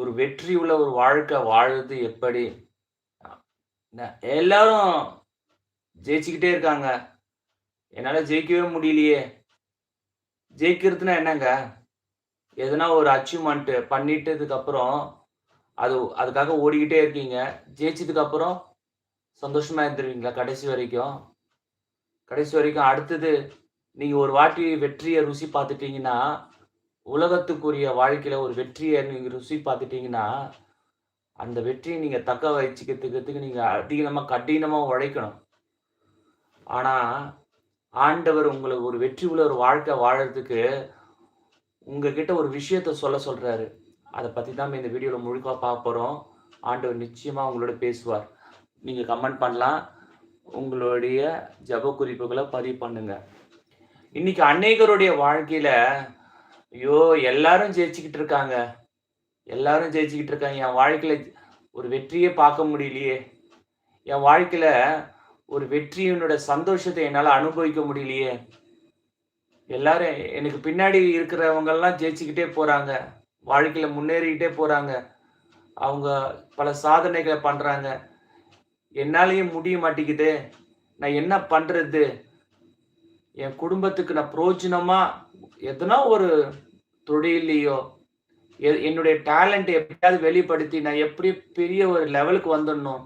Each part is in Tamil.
ஒரு வெற்றி உள்ள ஒரு வாழ்க்கை வாழுறது எப்படி? எல்லாரும் ஜெயிச்சுக்கிட்டே இருக்காங்க. என்னால் ஜெயிக்கவே முடியலையே! ஜெயிக்கிறதுனா என்னங்க? எதனா ஒரு அச்சீவ்மெண்ட் பண்ணிட்டதுக்கப்புறம் அது அதுக்காக ஓடிக்கிட்டே இருக்கீங்க. ஜெயிச்சதுக்கப்புறம் சந்தோஷமாக இருந்துருவீங்களா கடைசி வரைக்கும்? கடைசி வரைக்கும் அடுத்தது நீங்கள் ஒரு வாட்டி வெற்றியை ருசி பார்த்துட்டீங்கன்னா, உலகத்துக்குரிய வாழ்க்கையில் ஒரு வெற்றியை நீங்கள் ருசி பார்த்துட்டீங்கன்னா, அந்த வெற்றியை நீங்கள் தக்க வச்சுக்கிறதுக்கு நீங்கள் அதிகமாக கடினமாக உழைக்கணும். ஆனால் ஆண்டவர் உங்களுக்கு ஒரு வெற்றி உள்ள ஒரு வாழ்க்கை வாழறதுக்கு, உங்ககிட்ட ஒரு விஷயத்த சொல்ல சொல்கிறாரு அதை பற்றி தான் இந்த வீடியோவில் முழுக்க பார்க்க போகிறோம் ஆண்டவர் நிச்சயமாக உங்களோட பேசுவார். நீங்கள் கமெண்ட் பண்ணலாம். உங்களுடைய ஜெப குறிப்புகளை பதிவு பண்ணுங்க. இன்னைக்கு அநேகருடைய வாழ்க்கையில, ஐயோ! எல்லாரும் ஜெயிச்சுக்கிட்டு இருக்காங்க. எல்லாரும் ஜெயிச்சுக்கிட்டு இருக்காங்க. என் வாழ்க்கையில ஒரு வெற்றியே பார்க்க முடியலையே! என் வாழ்க்கையில ஒரு வெற்றியினோட சந்தோஷத்தை என்னால் அனுபவிக்க முடியலையே! எல்லாரும் எனக்கு பின்னாடி இருக்கிறவங்கெல்லாம் ஜெயிச்சுக்கிட்டே போறாங்க. வாழ்க்கையில முன்னேறிக்கிட்டே போறாங்க. அவங்க பல சாதனைகளை பண்றாங்க. என்னாலையும் முடிய மாட்டேங்குது நான் என்ன பண்றது? என் குடும்பத்துக்கு நான் பிரோஜனமா எதனா ஒரு தொழிலையோ எ என்னுடைய டேலண்ட் எப்படியாவது வெளிப்படுத்தி, நான் எப்படி பெரிய ஒரு லெவலுக்கு வந்துடணும்.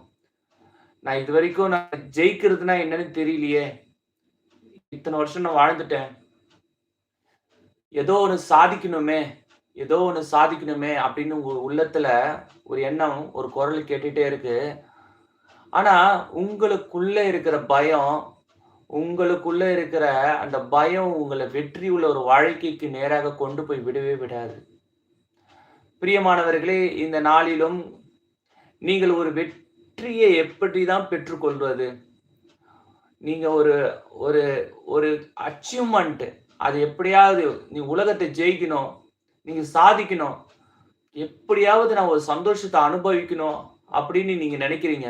நான் இது வரைக்கும் நான் ஜெயிக்கிறதுனா என்னன்னு தெரியலையே! இத்தனை வருஷம் நான் வாழ்ந்துட்டேன். ஏதோ ஒன்று சாதிக்கணுமே! ஏதோ ஒன்று சாதிக்கணுமே! அப்படின்னு உங்க உள்ளத்துல ஒரு எண்ணம், ஒரு குரல் கேட்டுட்டே இருக்கு. ஆனா, உங்களுக்குள்ள இருக்கிற பயம், உங்களுக்குள்ள இருக்கிற அந்த பயம் உங்களை வெற்றி உள்ள ஒரு வாழ்க்கைக்கு நேராக கொண்டு போய் விடவே விடாது. பிரியமானவர்களே, இந்த நாளிலும் நீங்கள் ஒரு வெற்றியை எப்படி தான் பெற்றுக்கொள்வது? நீங்க ஒரு ஒரு ஒரு அச்சீவ்மெண்ட் அது எப்படியாவது நீ உலகத்தை ஜெயிக்கணும். நீங்க சாதிக்கணும். எப்படியாவது நான் ஒரு சந்தோஷத்தை அனுபவிக்கணும் அப்படின்னு நீங்க நினைக்கிறீங்க.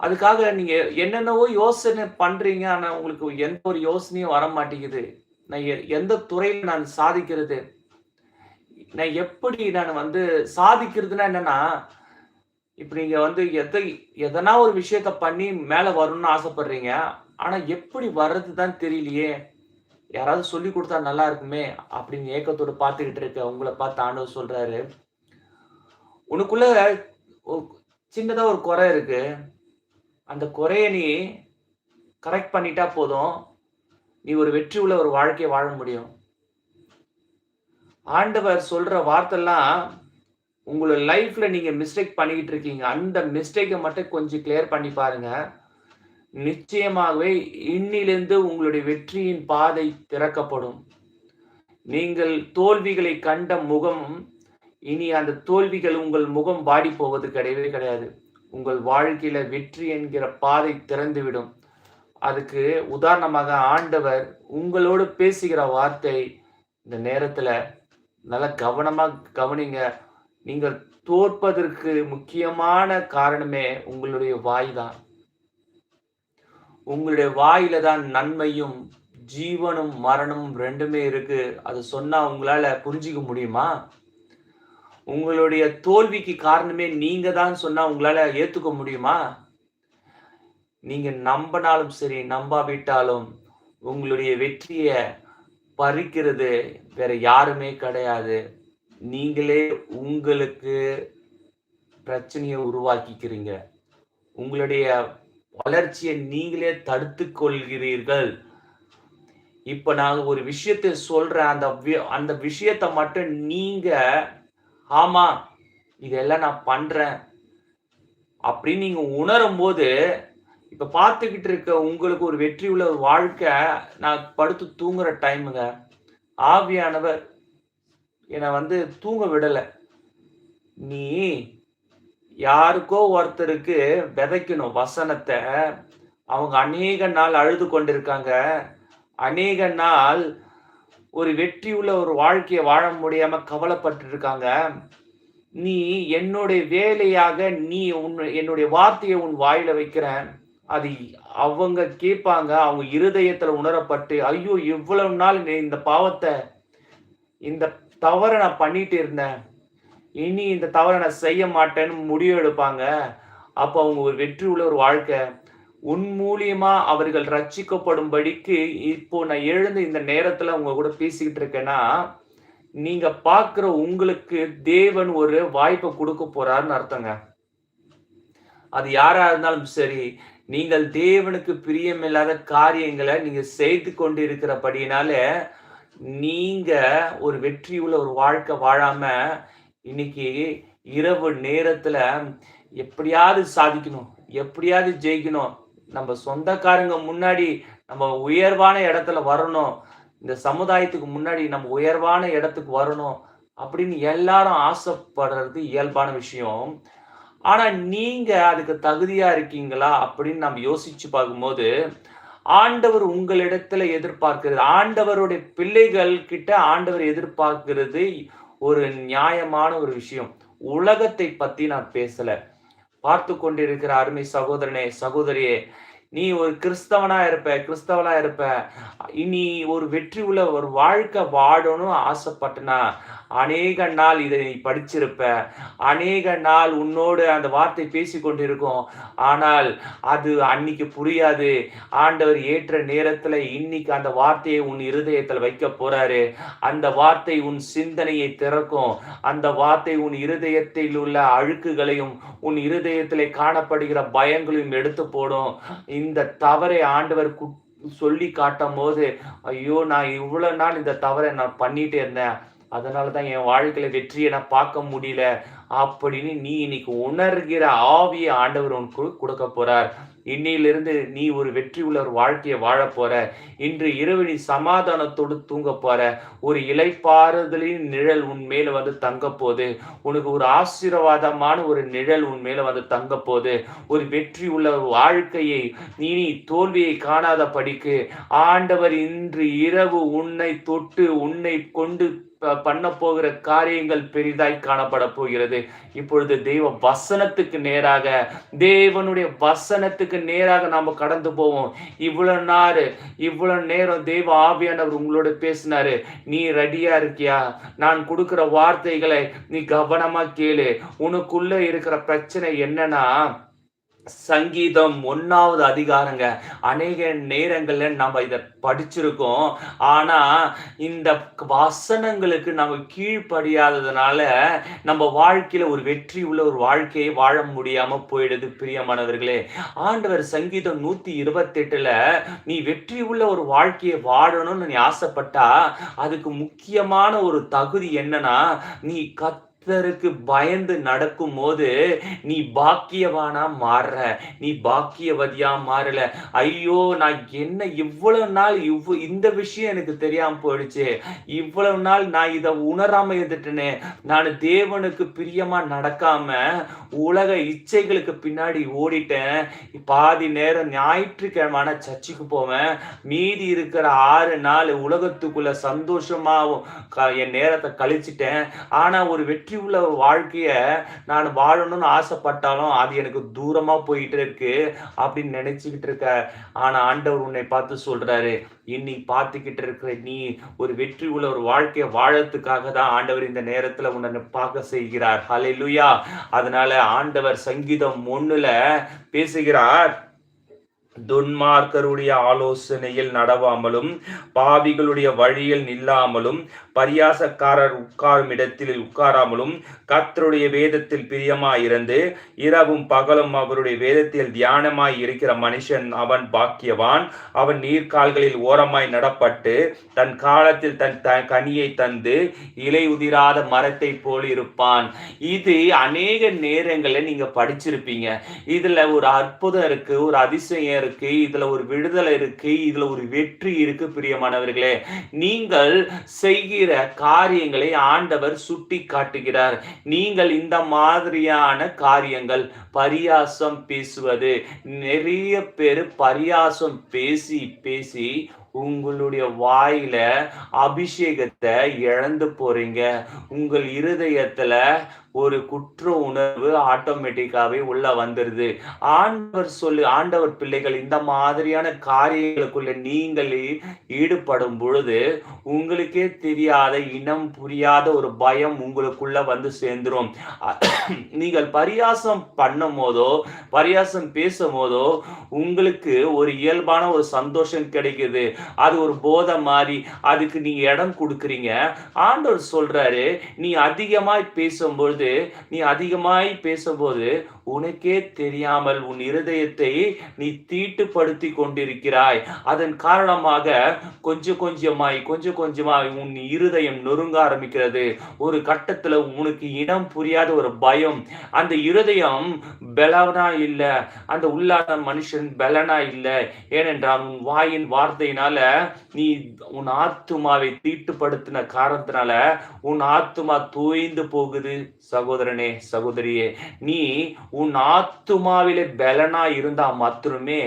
அதுக்காக நீங்க என்னென்னவோ யோசனை பண்றீங்க. ஆனா, உங்களுக்கு எந்த ஒரு யோசனையும் வர மாட்டேங்குது. நான் எ எந்த துறையில நான் சாதிக்கிறது? நான் எப்படி நான் வந்து சாதிக்கிறதுனா என்னன்னா, இப்ப நீங்க வந்து எதை எதனா ஒரு விஷயத்த பண்ணி மேல வரணும்னு ஆசைப்படுறீங்க. ஆனா, எப்படி வர்றதுதான் தெரியலையே! யாராவது சொல்லிக் கொடுத்தா நல்லா இருக்குமே! அப்படின்னு ஏக்கத்தோடு பார்த்துக்கிட்டு இருக்க உங்களை பார்த்து ஆண்டவர் சொல்றாரு. உனக்குள்ள சின்னதா ஒரு குறை இருக்கு. அந்த குறைய நீ கரெக்ட் பண்ணிட்டா போதும். நீ ஒரு வெற்றி உள்ள ஒரு வாழ்க்கையை வாழ முடியும். ஆண்டவர் சொல்ற வார்த்தைலாம் உங்களோட லைஃப்ல நீங்க மிஸ்டேக் பண்ணிக்கிட்டு இருக்கீங்க. அந்த மிஸ்டேக்கை மட்டும் கொஞ்சம் கிளியர் பண்ணி பாருங்க. நிச்சயமாகவே இன்னிலிருந்து உங்களுடைய வெற்றியின் பாதை திறக்கப்படும். நீங்கள் தோல்விகளை கண்ட முகம், இனி அந்த தோல்விகள் உங்கள் முகம் வாடிப் போவது கிடையவே கிடையாது. உங்கள் வாழ்க்கையில வெற்றி என்கிற பாதை திறந்துவிடும். அதுக்கு உதாரணமாக ஆண்டவர் உங்களோடு பேசுகிற வார்த்தை, இந்த நேரத்துல நல்லா கவனமா கவனிங்க. நீங்கள் தோற்பதற்கு முக்கியமான காரணமே உங்களுடைய வாய் தான். உங்களுடைய வாயில தான் நன்மையும், ஜீவனும், மரணமும் ரெண்டுமே இருக்கு. அது சொன்னா உங்களால புரிஞ்சுக்க முடியுமா? உங்களுடைய தோல்விக்கு காரணமே நீங்க தான் சொன்னா உங்களால ஏத்துக்க முடியுமா? நீங்க நம்பினாலும் சரி, நம்பாவிட்டாலும் உங்களுடைய வெற்றிய பறிக்கிறது வேற யாருமே கிடையாது. நீங்களே உங்களுக்கு பிரச்சனையை உருவாக்கிக்கிறீங்க. உங்களுடைய வளர்ச்சியை நீங்களே தடுத்து கொள்கிறீர்கள். இப்ப நான் ஒரு விஷயத்த சொல்றேன். அந்த அந்த விஷயத்த மட்டும் நீங்க, ஆமா, இதெல்லாம் நான் பண்றேன். அப்படின்னு நீங்க உணரும்போது, இப்ப பார்த்துக்கிட்டு இருக்க உங்களுக்கு ஒரு வெற்றி உள்ள ஒரு வாழ்க்கை, நான் படுத்து தூங்குற டைமுங்க. ஆவியானவர் என்னை வந்து தூங்க விடலை நீ யாருக்கோ ஒருத்தருக்கு விதைக்கணும் வசனத்தை அவங்க அநேக நாள் அழுது கொண்டிருக்காங்க. அநேக நாள் ஒரு வெற்றி உள்ள ஒரு வாழ்க்கையை வாழ முடியாம கவலைப்பட்டு இருக்காங்க. நீ என்னுடைய வேலையாக நீ உன் என்னுடைய வார்த்தையை உன் வாயில வைக்கிற அது அவங்க கேட்பாங்க. அவங்க இருதயத்துல உணரப்பட்டு, ஐயோ! இவ்வளவு நாள் நீ இந்த பாவத்தை இந்த தவற நான் பண்ணிட்டு இருந்தேன். இனி இந்த தவறை நான் செய்ய மாட்டேன்னு முடிவு எடுப்பாங்க அப்போ அவங்க ஒரு வெற்றி உள்ள ஒரு வாழ்க்கை உன் மூலியமா அவர்கள் ரட்சிக்கப்படும்படிக்கு இப்போ நான் எழுந்து இந்த நேரத்துல உங்க கூட பேசிக்கிட்டு இருக்கேன்னா நீங்க பாக்குற உங்களுக்கு தேவன் ஒரு வாய்ப்பை கொடுக்க போறாருன்னு அர்த்தங்க. அது யாரா இருந்தாலும் சரி நீங்கள் தேவனுக்கு பிரியமில்லாத காரியங்களை நீங்க செய்து கொண்டு இருக்கிறபடினால நீங்க ஒரு வெற்றி உள்ள ஒரு வாழ்க்கை வாழாம இன்னைக்கு இரவு நேரத்துல எப்படியாவது சாதிக்கணும் எப்படியாவது ஜெயிக்கணும் நம்ம சொந்தக்காரங்க முன்னாடி நம்ம உயர்வான இடத்துல வரணும். இந்த சமுதாயத்துக்கு முன்னாடி நம்ம உயர்வான இடத்துக்கு வரணும் அப்படின்னு எல்லாரும் ஆசைப்படுறது இயல்பான விஷயம். ஆனா நீங்க அதுக்கு தகுதியா இருக்கீங்களா அப்படின்னு நம்ம யோசிச்சு பார்க்கும்போது ஆண்டவர் உங்களிடத்துல எதிர்பார்க்கிறது ஆண்டவருடைய பிள்ளைகள் கிட்ட ஆண்டவர் எதிர்பார்க்கிறது ஒரு நியாயமான ஒரு விஷயம். உலகத்தை பத்தி நான் பேசல. பார்த்து கொண்டிருக்கிற அருமை சகோதரனே சகோதரியே நீ ஒரு கிறிஸ்தவனா இருப்ப கிறிஸ்தவனா இருப்ப. இனி ஒரு வெற்றி உள்ள ஒரு வாழ்க்கை வாழணும் ஆசைப்பட்டனா? அநேக நாள் இதை நீ படிச்சிருப்ப. அநேக நாள் உன்னோடு அந்த வார்த்தை பேசி கொண்டிருக்கும். ஆனால் அது அன்னைக்கு புரியாது. ஆண்டவர் ஏற்ற நேரத்தில் இன்னைக்கு அந்த வார்த்தையை உன் இருதயத்தில் வைக்க போறாரு. அந்த வார்த்தை உன் சிந்தனையை திறக்கும். அந்த வார்த்தை உன் இருதயத்தில் உள்ள அழுக்குகளையும் உன் இருதயத்தில் காணப்படுகிற பயங்களையும் எடுத்து போடும். இந்த தவறை ஆண்டவர் சொல்லி காட்டும் போது ஐயோ நான் இவ்வளவு நாள் இந்த தவறை நான் பண்ணிட்டே இருந்தேன். அதனால தான் என் வாழ்க்கையில வெற்றியை நான் பார்க்க முடியல. அப்படின்னு நீ இன்னைக்கு உணர்கிற ஆவிய ஆண்டவர் உனக்கு கொடுக்க போறார். இன்னையிலிருந்து நீ ஒரு வெற்றி உள்ள ஒரு வாழ்க்கையை வாழ போற. இன்று இரவு நீ சமாதானத்தோடு தூங்க போற. ஒரு இலைப்பாறுதலின் நிழல் உன் மேல வந்து தங்க போது. உனக்கு ஒரு ஆசீர்வாதமான ஒரு நிழல் உன் மேல வந்து தங்க போது. ஒரு வெற்றி உள்ள வாழ்க்கையை நீ நீ தோல்வியை காணாத படிக்கு ஆண்டவர் இன்று இரவு உன்னை தொட்டு உன்னை கொண்டு பண்ண போகிற காரியங்கள் பெரிதாய் காணப்பட போகிறது. இப்பொழுது தெய்வ வசனத்துக்கு நேராக தேவனுடைய வசனத்துக்கு நேராக நாம் கடந்து போவோம். இவ்வளோ நாள் இவ்வளோ நேரம் தெய்வ ஆவியானவர் உங்களோட பேசினாரு. நீ ரெடியா இருக்கியா? நான் கொடுக்குற வார்த்தைகளை நீ கவனமா கேளு. உனக்குள்ள இருக்கிற பிரச்சனை என்னன்னா சங்கீதம் ஒன்னாவது அதிகாரங்க. அநேக நேரங்கள்ல நம்ம இதை படிச்சிருக்கோம். ஆனா இந்த வசனங்களுக்கு நம்ம கீழ்ப்படியாததுனால நம்ம வாழ்க்கையில ஒரு வெற்றி உள்ள ஒரு வாழ்க்கையை வாழ முடியாம போயிடுது பிரியமானவர்களே. ஆண்டவர் சங்கீதம் நூத்தி இருபத்தி எட்டுல நீ வெற்றி உள்ள ஒரு வாழ்க்கையை வாழணும்னு நீ ஆசைப்பட்டா அதுக்கு முக்கியமான ஒரு தகுதி என்னன்னா நீ கத் கர்த்தருக்கு பயந்து நடக்கும் போது நீ பாக்கியவானா மாறுற நீ பாக்கியவதியா மாறல? ஐயோ நான் என்ன இவ்வளவு நாள் இவ் இந்த விஷயம் எனக்கு தெரியாம போயிடுச்சு. இவ்வளவு நாள் நான் இதை உணராம இருந்துட்டேனே. நான் தேவனுக்கு பிரியமா நடக்காம உலக இச்சைகளுக்கு பின்னாடி ஓடிட்டேன். பாதி நேரம் ஞாயிற்றுக்கிழமான சர்ச்சுக்கு போவேன். மீதி இருக்கிற ஆறு நாள் உலகத்துக்குள்ள சந்தோஷமாவும் என் நேரத்தை கழிச்சிட்டேன். ஆனா ஒரு வெற்றி வெற்றி உள்ள வாழ்க்கையை நான் வாழணும்னு ஆசைப்பட்டாலும் அது எனக்கு தூரமாக போயிட்டு இருக்கு அப்படின்னு நினைச்சுக்கிட்டு இருக்க. ஆனா ஆண்டவர் உன்னை பார்த்து சொல்றாரு இன்னி பார்த்துக்கிட்டு இருக்கிற நீ ஒரு வெற்றி உள்ள ஒரு வாழ்க்கையை வாழறதுக்காக தான் ஆண்டவர் இந்த நேரத்தில் உன்னை பார்க்க செய்கிறார். ஹலே அதனால ஆண்டவர் சங்கீதம் ஒன்றுல பேசுகிறார். துன்மார்க்கருடைய ஆலோசனையில் நடவாமலும் பாவிகளுடைய வழியில் நில்லாமலும் பரியாசக்காரர் உட்காரும் இடத்தில் உட்காராமலும் கத்தருடைய வேதத்தில் பிரியமாயிருந்து இரவும் பகலும் அவருடைய வேதத்தில் தியானமாய் இருக்கிற மனுஷன் அவன் பாக்கியவான். அவன் நீர்கால்களில் ஓரமாய் நடப்பட்டு தன் காலத்தில் தன் த கனியை தந்து இலை உதிராத மரத்தை போல் இருப்பான். இது அநேக நேரங்களில் நீங்க படிச்சிருப்பீங்க. இதுல ஒரு அற்புதம் இருக்கு ஒரு அதிசயம் இருக்கு இதுல ஒரு விடுதலை இருக்கு இதுல ஒரு வெற்றி இருக்கு பிரியமானவர்களே. நீங்கள் செய்கிற காரியங்களை ஆண்டவர் சுட்டி காட்டுகிறார் நீங்கள் இந்த மாதிரியான காரியங்கள் பரியாசம் பேசுவது. நிறைய பேர் பரியாசம் பேசி பேசி உங்களுடைய வாயில அபிஷேகத்தை இழந்து போறீங்க. உங்கள் இருதயத்துல ஒரு குற்ற உணர்வு ஆட்டோமேட்டிக்காவே உள்ள வந்துருது. ஆண்டவர் சொல்லு ஆண்டவர் பிள்ளைகள் இந்த மாதிரியான காரியங்களுக்குள்ள நீங்கள் ஈடுபடும் பொழுது உங்களுக்கே தெரியாத இனம் புரியாத ஒரு பயம் உங்களுக்குள்ள வந்து சேர்ந்துரும். நீங்கள் பரியாசம் பண்ணும் போதோ பரியாசம் பேசும் போதோ உங்களுக்கு ஒரு இயல்பான ஒரு சந்தோஷம் கிடைக்குது. அது ஒரு போதை மாதிரி அதுக்கு நீங்க இடம் கொடுக்குறீங்க. ஆண்டவர் சொல்றாரு நீ அதிகமாய் பேசும்பொழுது குறித்து நீ அதிகமாய் பேசும்போது உனக்கே தெரியாமல் உன் இருதயத்தை நீ தீட்டுப்படுத்தி கொண்டிருக்கிறாய். அதன் காரணமாக கொஞ்சம் கொஞ்சமாய் கொஞ்சம் கொஞ்சமாய் உன் இருதயம் நொறுங்க ஆரம்பிக்கிறது. ஒரு கட்டத்துல உனக்கு இடம் புரியாத ஒரு பயம். அந்த இருதயம் பலனா இல்லை அந்த உள்ளாத மனுஷன் பலனா இல்லை ஏனென்றால் உன் வாயின் வார்த்தையினால நீ உன் ஆத்துமாவை தீட்டுப்படுத்தின காரணத்தினால உன் ஆத்துமா தூய்ந்து போகுது சகோதரனே சகோதரியே நீ உன் ஆத்துமாவிலே பலனா இருந்தா மாத்திரமே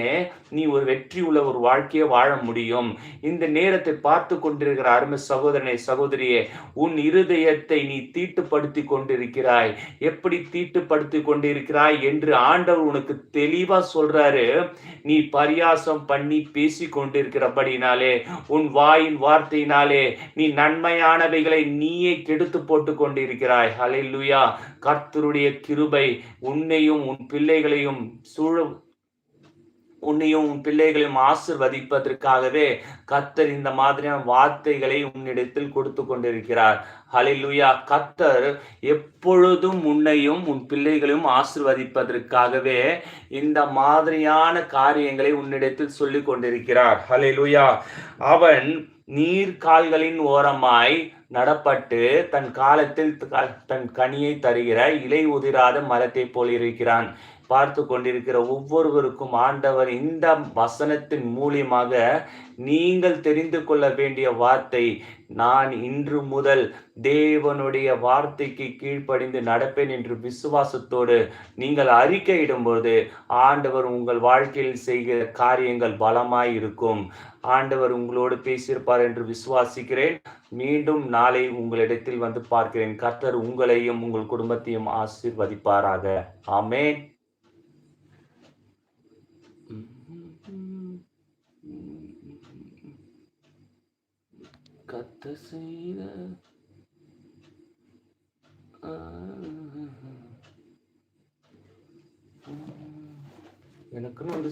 நீ ஒரு வெற்றி உள்ள ஒரு வாழ்க்கையை வாழ முடியும். இந்த நேரத்தை பார்த்து கொண்டிருக்கிற அருமை சகோதரனை சகோதரியே உன் இருதயத்தை நீ தீட்டுப்படுத்தி கொண்டிருக்கிறாய். எப்படி தீட்டுப்படுத்தி கொண்டிருக்கிறாய் என்று ஆண்டவர் உனக்கு தெளிவா சொல்றாரு. நீ பரியாசம் பண்ணி பேசி கொண்டிருக்கிறபடினாலே உன் வாயின் வார்த்தையினாலே நீ நன்மையானவைகளை நீயே கெடுத்து போட்டு கொண்டிருக்கிறாய். ஹalleluya. கர்த்தருடைய கிருபை உன்னையும் உன் பிள்ளைகளையும் சூழ உன்னையும் உன் பிள்ளைகளையும் ஆசிர்வதிப்பதற்காகவே கத்தர் இந்த மாதிரியான வார்த்தைகளை உன்னிடத்தில் கொடுத்து கொண்டிருக்கிறார். ஹலிலுயா கத்தர் எப்பொழுதும் உன்னையும் உன் பிள்ளைகளையும் ஆசிர்வதிப்பதற்காகவே இந்த மாதிரியான காரியங்களை உன்னிடத்தில் சொல்லிக் கொண்டிருக்கிறார். ஹலிலுயா அவன் நீர் கால்களின் ஓரமாய் நடப்பட்டு தன் காலத்தில் தன் கனியை தருகிற இலை உதிராத மரத்தை போல் இருக்கிறான். பார்த்து கொண்டிருக்கிற ஒவ்வொருவருக்கும் ஆண்டவர் இந்த வசனத்தின் மூலியமாக நீங்கள் தெரிந்து கொள்ள வேண்டிய வார்த்தை நான் இன்று முதல் தேவனுடைய வார்த்தைக்கு கீழ்ப்படிந்து நடப்பேன் என்று விசுவாசத்தோடு நீங்கள் அறிக்கையிடும்போது ஆண்டவர் உங்கள் வாழ்க்கையில் செய்கிற காரியங்கள் பலமாய் இருக்கும். ஆண்டவர் உங்களோடு பேசியிருப்பார் என்று விசுவாசிக்கிறேன். மீண்டும் நாளை உங்களிடத்தில் வந்து பார்க்கிறேன். கர்த்தர் உங்களையும் உங்கள் குடும்பத்தையும் ஆசிர்வதிப்பாராக. ஆமேன். கத்த செய்த எனக்குன்னு ஒரு